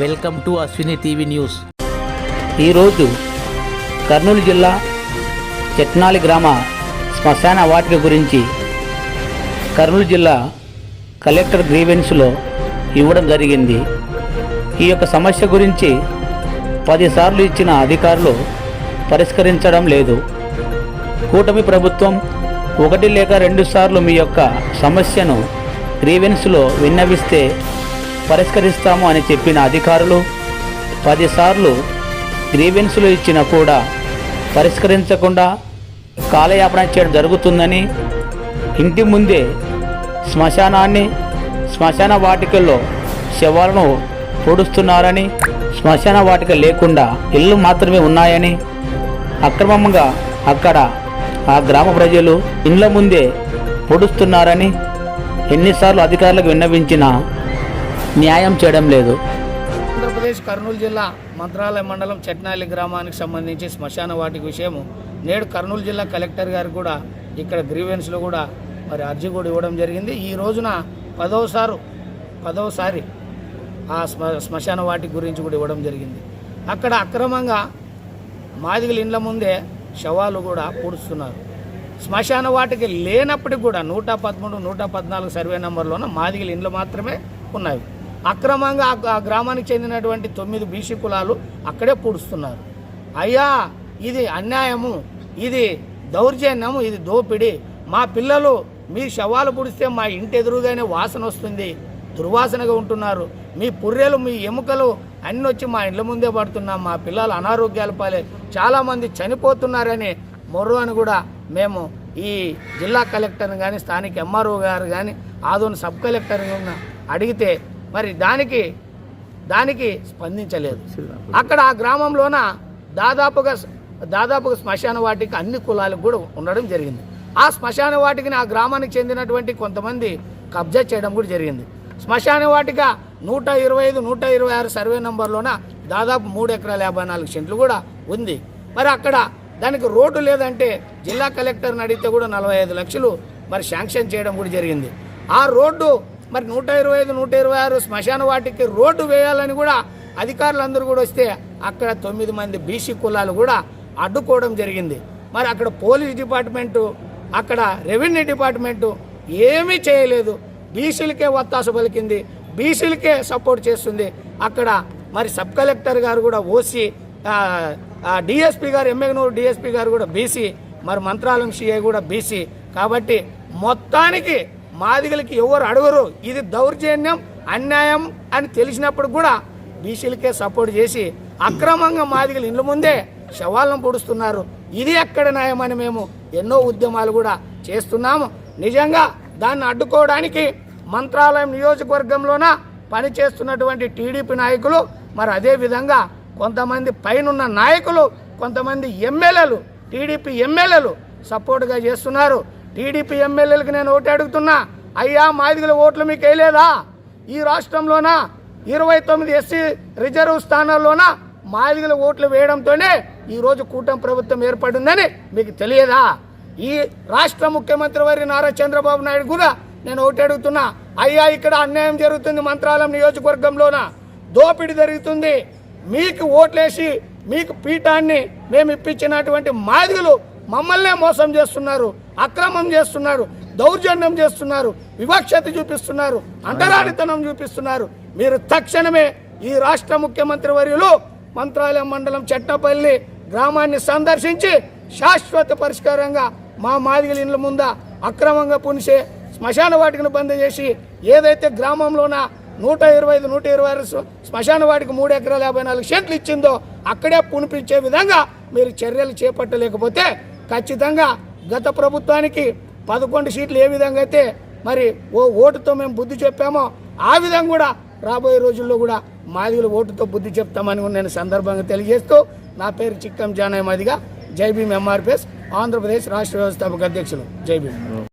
Welcome to Ashwini TV news. ఈరోజు కర్నూలు జిల్లా చెట్నాలి గ్రామ శ్మశాన వాటిక గురించి కర్నూలు జిల్లా కలెక్టర్ గ్రీవెన్స్లో ఇవ్వడం జరిగింది. ఈ యొక్క సమస్య గురించి పదిసార్లు ఇచ్చిన అధికారులు పరిష్కరించడం లేదు. కూటమి ప్రభుత్వం ఒకటి లేక రెండు సార్లు మీ యొక్క సమస్యను గ్రీవెన్స్లో విన్నవిస్తే పరిష్కరిస్తాము అని చెప్పిన అధికారులు పదిసార్లు గ్రీవెన్స్లు ఇచ్చినా కూడా పరిష్కరించకుండా కాలయాపన చేయడం జరుగుతుందని ఇంటి ముందే శ్మశానాన్ని శ్మశాన వాటికల్లో శవాలను పొడుస్తున్నారని శ్మశాన వాటిక లేకుండా ఇల్లు మాత్రమే ఉన్నాయని అక్రమంగా అక్కడ ఆ గ్రామ ప్రజలు ఇండ్ల ముందే పొడుస్తున్నారని ఎన్నిసార్లు అధికారులకు విన్నవించినా న్యాయం చేయడం లేదు. ఆంధ్రప్రదేశ్ కర్నూలు జిల్లా మంత్రాలయ మండలం చట్నాలి గ్రామానికి సంబంధించి శ్మశాన వాటి విషయము. నేడు కర్నూలు జిల్లా కలెక్టర్ గారు కూడా ఇక్కడ గ్రీవెన్స్లో కూడా మరి అర్జీ కూడా ఇవ్వడం జరిగింది. ఈ రోజున పదవసారు పదవసారి ఆ శ్మ శ్మశాన వాటి గురించి కూడా ఇవ్వడం జరిగింది. అక్కడ అక్రమంగా మాదిగల ఇండ్ల ముందే శవాలు కూడా పూడుస్తున్నారు. శ్మశాన వాటికి లేనప్పటికి కూడా నూట పదమూడు నూట పద్నాలుగు సర్వే నెంబర్లోన మాదిగల ఇండ్లు మాత్రమే ఉన్నాయి. అక్రమంగా ఆ- గ్రామానికి చెందినటువంటి తొమ్మిది బీసీ కులాలు అక్కడే పూడుస్తున్నారు. అయ్యా ఇది అన్యాయము ఇది దౌర్జన్యము ఇది దోపిడి. మా పిల్లలు మీ శవాలు పుడిస్తే మా ఇంటి ఎదురుగానే వాసన వస్తుంది. దుర్వాసనగా ఉంటున్నారు. మీ పుర్రెలు మీ ఎముకలు అన్నీ వచ్చి మా ఇండ్ల ముందే పడుతున్నాం. మా పిల్లలు అనారోగ్యాల పాలే చాలామంది చనిపోతున్నారని మొర్రు అని కూడా మేము ఈ జిల్లా కలెక్టర్ని కానీ స్థానిక ఎంఆర్ఓ గారు కానీ ఆదోని సబ్ కలెక్టర్ని అడిగితే మరి దానికి దానికి స్పందించలేదు. అక్కడ ఆ గ్రామంలోన దాదాపుగా దాదాపుగా శ్మశాన వాటికి అన్ని కులాలకు కూడా ఉండడం జరిగింది. ఆ శ్మశాన వాటికి ఆ గ్రామానికి చెందినటువంటి కొంతమంది కబ్జా చేయడం కూడా జరిగింది. శ్మశాన వాటిక నూట ఇరవై ఐదు నూట ఇరవై ఆరు సర్వే నంబర్లోన దాదాపు మూడు ఎకరాల యాభై నాలుగు సెంట్లు కూడా ఉంది. మరి అక్కడ దానికి రోడ్డు లేదంటే జిల్లా కలెక్టర్ని అడిగితే కూడా నలభై ఐదు లక్షలు మరి శాంక్షన్ చేయడం కూడా జరిగింది. ఆ రోడ్డు మరి నూట ఇరవై ఐదు నూట ఇరవై ఆరు శ్మశాన వాటికి రోడ్డు వేయాలని కూడా అధికారులందరూ కూడా వస్తే అక్కడ తొమ్మిది మంది బీసీ కులాలు కూడా అడ్డుకోవడం జరిగింది. మరి అక్కడ పోలీస్ డిపార్ట్మెంటు అక్కడ రెవెన్యూ డిపార్ట్మెంటు ఏమీ చేయలేదు. బీసీలకే ఒత్తాస పలికింది. బీసీలకే సపోర్ట్ చేస్తుంది. అక్కడ మరి సబ్ కలెక్టర్ గారు కూడా ఓసీ డిఎస్పీ గారు ఎమ్మెగనూరు డిఎస్పీ గారు కూడా బీసీ మరి మంత్రాలయం సిఐ కూడా బీసీ. కాబట్టి మొత్తానికి మాదిగలకి ఎవరు అడగరు. ఇది దౌర్జన్యం అన్యాయం అని తెలిసినప్పుడు కూడా బీసీలకే సపోర్ట్ చేసి అక్రమంగా మాదిగలు ఇండ్ల ముందే శవాలను పొడుస్తున్నారు. ఇది ఎక్కడ న్యాయమని మేము ఎన్నో ఉద్యమాలు కూడా చేస్తున్నాము. నిజంగా దాన్ని అడ్డుకోవడానికి మంత్రాలయం నియోజకవర్గంలోన పనిచేస్తున్నటువంటి టీడీపీ నాయకులు మరి అదే విధంగా కొంతమంది పైనున్న నాయకులు కొంతమంది ఎమ్మెల్యేలు టీడీపీ ఎమ్మెల్యేలు సపోర్ట్గా చేస్తున్నారు. టీడీపీ ఎమ్మెల్యేలకు నేను ఓటు అడుగుతున్నా. అయ్యా మాదిగల ఓట్లు మీకు వేయలేదా? ఈ రాష్ట్రంలోన? ఇరవై తొమ్మిది ఎస్సీ రిజర్వ్ స్థానాల్లోన? మాదిగల ఓట్లు వేయడంతోనే ఈరోజు కూటమి ప్రభుత్వం ఏర్పడిందని మీకు తెలియదా? ఈ రాష్ట్ర ముఖ్యమంత్రి వారి నారా చంద్రబాబు నాయుడు కూడా నేను ఒకటి అడుగుతున్నా. అయ్యా ఇక్కడ అన్యాయం జరుగుతుంది మంత్రాలయం నియోజకవర్గంలోన? దోపిడీ జరుగుతుంది. మీకు ఓట్లేసి మీకు పీఠాన్ని మేము ఇప్పించినటువంటి మాదిగలు మమ్మల్నే మోసం చేస్తున్నారు అక్రమం చేస్తున్నారు దౌర్జన్యం చేస్తున్నారు వివక్షత చూపిస్తున్నారు అంటరానితనం చూపిస్తున్నారు. మీరు తక్షణమే ఈ రాష్ట్ర ముఖ్యమంత్రి వర్యులు మంత్రాలయం మండలం చెట్టపల్లి గ్రామాన్ని సందర్శించి శాశ్వత పరిష్కారంగా మా మాదిగల ఇండ్ల ముంద అక్రమంగా పునిసే శ్మశాన వాటికను బంద్ చేసి ఏదైతే గ్రామంలోన నూట ఇరవై ఐదు నూట ఇరవై ఆరు శ్మశాన వాటికి మూడు ఎకరాల యాభై నాలుగు సెంట్లు ఇచ్చిందో అక్కడే పునిపించే విధంగా మీరు చర్యలు చేపట్టలేకపోతే ఖచ్చితంగా గత ప్రభుత్వానికి పదకొండు సీట్లు ఏ విధంగా అయితే మరి ఓ ఓటుతో మేము బుద్ధి చెప్పామో ఆ విధంగా కూడా రాబోయే రోజుల్లో కూడా మాదిగులు ఓటుతో బుద్ధి చెప్తామని నేను సందర్భంగా తెలియజేస్తూ నా పేరు చిక్కం జానయ్య మాదిగా. జై భీమ్ ఎంఆర్పిఎస్ ఆంధ్రప్రదేశ్ రాష్ట్ర వ్యవస్థాపక అధ్యక్షులు. జై భీమ్.